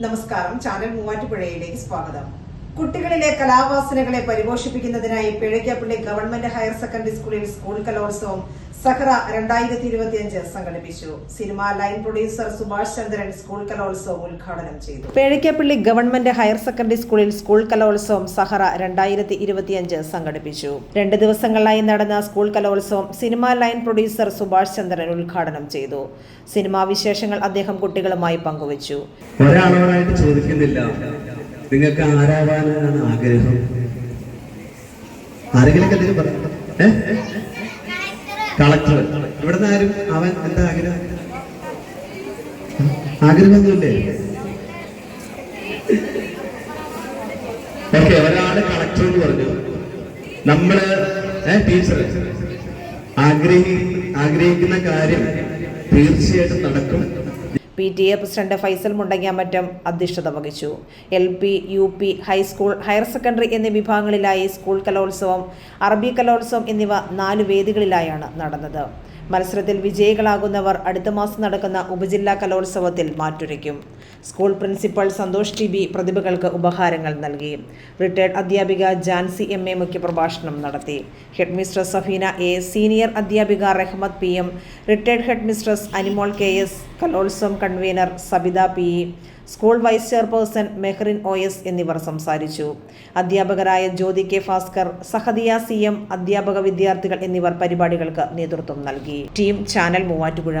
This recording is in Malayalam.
നമസ്കാരം. ചാനൽ മൂവാറ്റുപുഴയിലേക്ക് സ്വാഗതം. കുട്ടികളിലെ കലാവാസനകളെ പരിപോഷിപ്പിക്കുന്നതിനായി പിഴയ്ക്കാപ്പള്ളി ഗവൺമെന്റ് ഹയർ സെക്കൻഡറി സ്കൂളിൽ സ്കൂൾ കലോത്സവം സഹറ രണ്ടായിരത്തി ഇരുപത്തിയഞ്ച് സംഘടിപ്പിച്ചു. Cinema line producer Subhash Chandran school കലോത്സവം ഉദ്ഘാടനം ചെയ്തു. പേഴയ്ക്കാപ്പള്ളി ഗവൺമെന്റ് ഹയർ സെക്കൻഡറി സ്കൂളിൽ സ്കൂൾ കലോത്സവം സഹറ രണ്ടായിരത്തി ഇരുപത്തിയഞ്ച് സംഘടിപ്പിച്ചു. രണ്ട് ദിവസങ്ങളിലായി നടന്ന സ്കൂൾ കലോത്സവം cinema line producer Subhash Chandran ഉദ്ഘാടനം ചെയ്തു. സിനിമാ വിശേഷങ്ങൾ അദ്ദേഹം കുട്ടികളുമായി പങ്കുവച്ചു. ഒരാളോടായിട്ട് ചോദിക്കുന്നില്ല. നിങ്ങൾക്ക് ആരാവാനാണ് ആഗ്രഹം? ആരെങ്കിലും എന്തെങ്കിലും പറയാം കളക്ടർ. ഇവിടുന്ന് ആരും അവൻ എന്താ ആഗ്രഹം? ആഗ്രഹമൊന്നുമില്ലേ? ഓക്കെ ഒരാൾ കളക്ടർ എന്ന് പറഞ്ഞു. നമ്മൾ ടീച്ചർ ആഗ്രഹി ആഗ്രഹിക്കുന്ന കാര്യം തീർച്ചയായിട്ടും നടക്കും. P T A president Faisal Mundangamattam അധ്യക്ഷത വഹിച്ചു. L P U P high school higher secondary എന്നീ വിഭാഗങ്ങളിലായി സ്കൂൾ കലോത്സവം അറബി കലോത്സവം എന്നിവ നാല് വേദികളിലായാണ് നടന്നത്. മത്സരത്തിൽ വിജയികളാകുന്നവർ അടുത്ത മാസം നടക്കുന്ന ഉപജില്ലാ കലോത്സവത്തിൽ മാറ്റുരയ്ക്കും. School principal Santhosh T B പ്രതിഭകൾക്ക് ഉപഹാരങ്ങൾ നൽകി. റിട്ടയർഡ് അധ്യാപിക ജാൻസി എം എ മുഖ്യപ്രഭാഷണം നടത്തി. Head mistress Safeena A senior അധ്യാപിക Rahmath P M retired headmistress Animol K S കലോത്സവം convener Sabitha P school vice chairperson Mehrin O S എന്നിവർ സംസാരിച്ചു. അധ്യാപകരായ Jyothi K Bhaskar Sahadiya C M അധ്യാപക വിദ്യാർത്ഥികൾ എന്നിവർ പരിപാടികൾക്ക് നേതൃത്വം നൽകി. Team channel Muvattupuzha.